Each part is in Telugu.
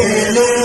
ಮೇಲೆ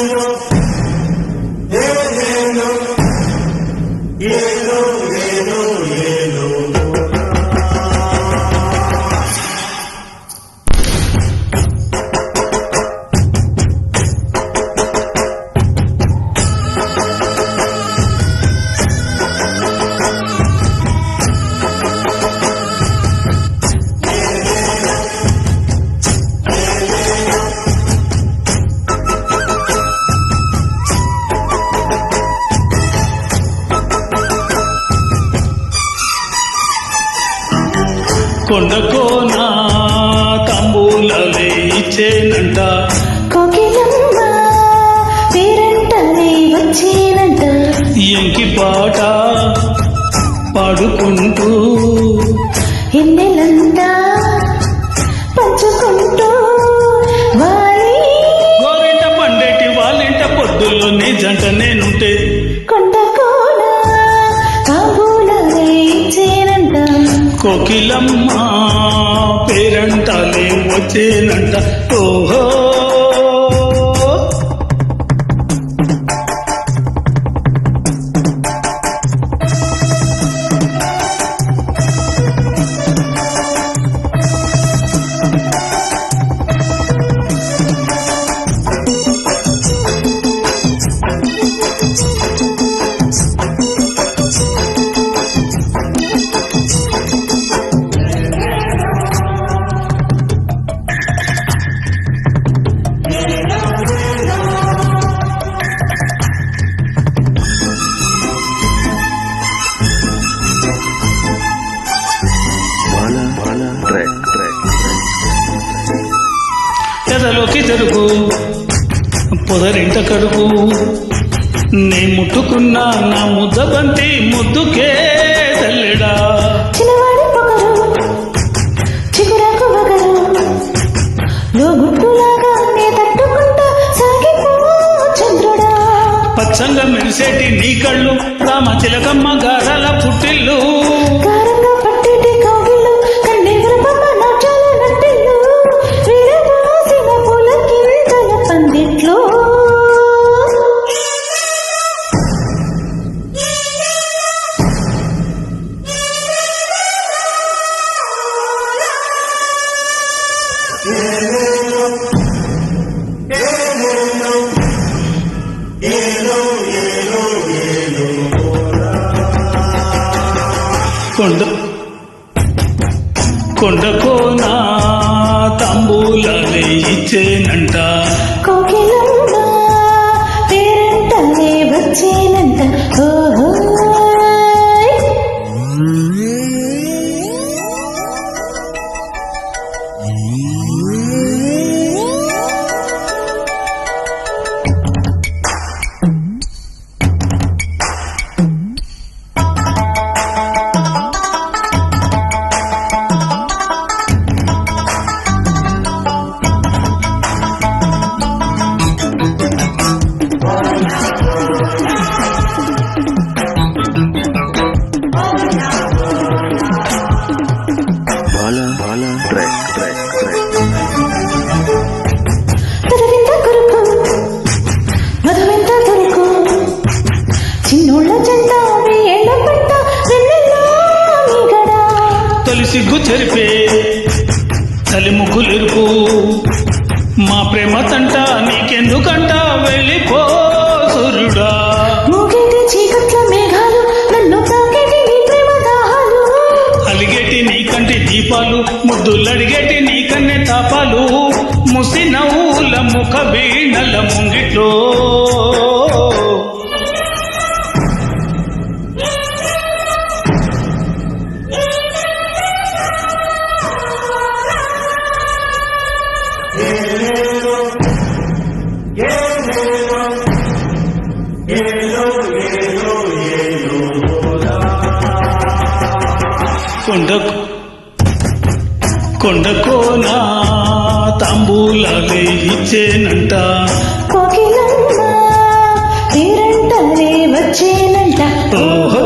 కొండకోన తంబూలలే ఇచ్చేనంట ఎంకి పాట పాడుకుంటూ ఎన్నెలంతా పంచుకుంటూ వాలి గోరింట పండేటి వాళ్ళింట పొద్దుల్లో నీ జంట నేనుంటే కోకిలమ్మ పేరంటాలే వచ్చేనంట. ఓ ఎదలోకి జరుగు పొదరింట కడుగు నే ముట్టుకున్న నా ముద్ద బంతి ముద్దుకే తల్లెడా. పచ్చంగా మెరిసేటి నీ కళ్ళు రామ చిలకమ్మ గారాల కొండ కొండకోన తంబూలనే ఇచ్చేనంట. కోకిలమ్మ పేరంటనే వచ్చేనంట. ఓ చెరిపే తలి ముగ్గులెరుపు మా ప్రేమ తంట నీకెందుకంట? వెళ్ళిపో సూర్యుడా. అలిగేటి నీ కంటి దీపాలు ముద్దులడిగేటి నీ కన్నె తాపాలు. ముసి నవ్వుల ముఖ వీణల ముంగిట్లో. కొండ కొండ కోన తాంబూలాలే ఇచ్చేనంట కోకిలంట వచ్చేనంట. ఓహో.